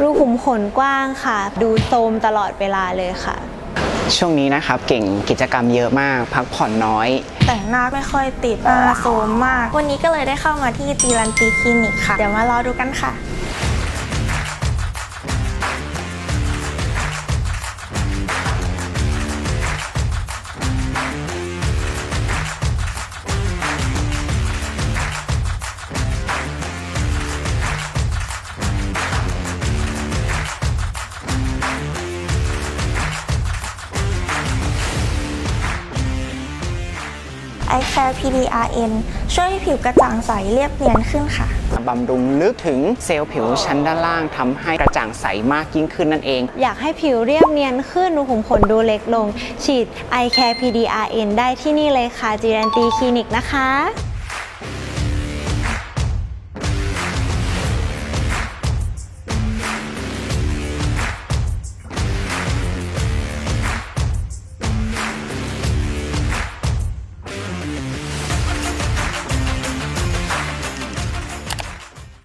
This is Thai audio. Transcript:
รูขุมขนกว้างค่ะ ดูโทรมตลอดเวลาเลยค่ะ ช่วงนี้นะครับเก่งกิจกรรมเยอะมาก พักผ่อนน้อย แต่งหน้าไม่ค่อยติดหน้าโซมมาก วันนี้ก็เลยได้เข้ามาที่จีรันตีคลินิกค่ะ เดี๋ยวมารอดูกันค่ะ i c a r e PDRN ช่วยให้ผิวกระจ่างใสเรียบเนียนขึ้นค่ะ บำรุงลึกถึงเซลล์ผิวชั้นด้านล่างทำให้กระจ่างใสมากยิ่งขึ้นนั่นเอง อยากให้ผิวเรียบเนียนขึ้นรูขุมขนดูเล็กลง ฉีด i Care PDRN ได้ที่นี่เลยค่ะจีรันตีคลินิกนะคะ